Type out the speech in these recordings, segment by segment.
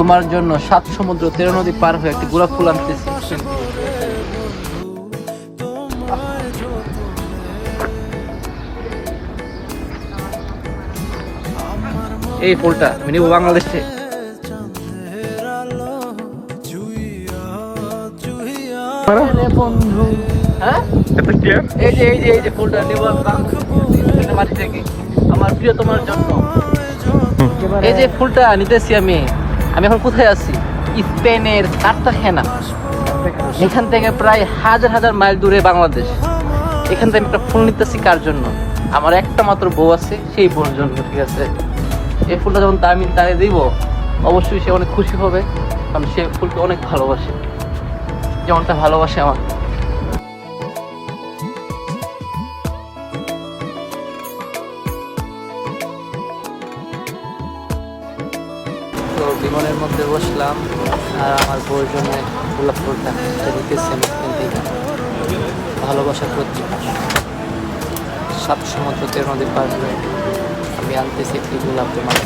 তোমার জন্য সাত সমুদ্র তেরো নদী পার হয়ে একটি গোলাপ ফুল আনতেছি। এই ফুলটা আমি নিবো বাংলাদেশে। বন্ধু। এই যে এই যে এই যে ফুলটা নেব আমি বাংলাদেশে। মাটি থেকে আমার প্রিয় তোমার জন্য এই যে ফুলটা নিতেছি আমি। আমি এখন কোথায় আছি? স্পেনের কার্তাখেনা এখান থেকে প্রায় হাজার হাজার মাইল দূরে বাংলাদেশ। এখান থেকে একটা ফুল নিতেছি কার জন্য? আমার একটা মাত্র বউ আছে, সেই বউর জন্য, ঠিক আছে? এই ফুলটা যখন দামি তারে দিব, অবশ্যই সে অনেক খুশি হবে, কারণ সে ফুলকে অনেক ভালোবাসে। যেমনটা ভালোবাসে আমার। বিমানের মধ্যে বসলাম আর আমার জন্য গোলাপ ফুলটা থেকে ভালোবাসার প্রতি সাত সমুদ্র তেরো নদী পার আমি আনতেছি একটি গোলাপ তোমার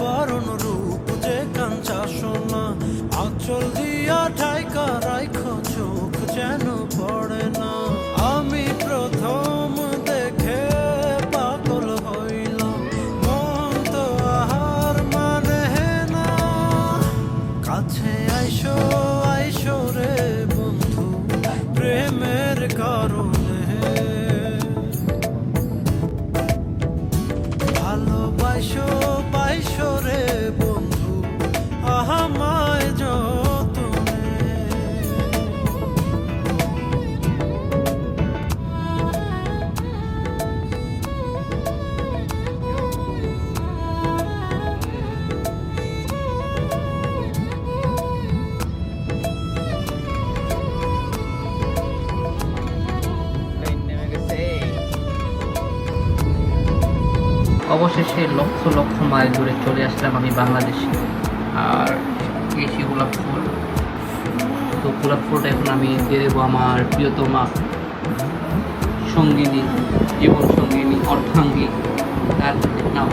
বরণ রূপ যে কাঞ্চা সোনা, আচল প্রেমের কারণে। ভালোবাসো অবশেষে লক্ষ লক্ষ মাইল দূরে চলে আসলাম আমি বাংলাদেশে। আর এই গোলাপ ফুল, তো গোলাপ ফুলটা এখন আমি দিয়ে দেবো আমার প্রিয়তমা সঙ্গিনী, জীবন সঙ্গিনী অর্ধাঙ্গী তার নাম।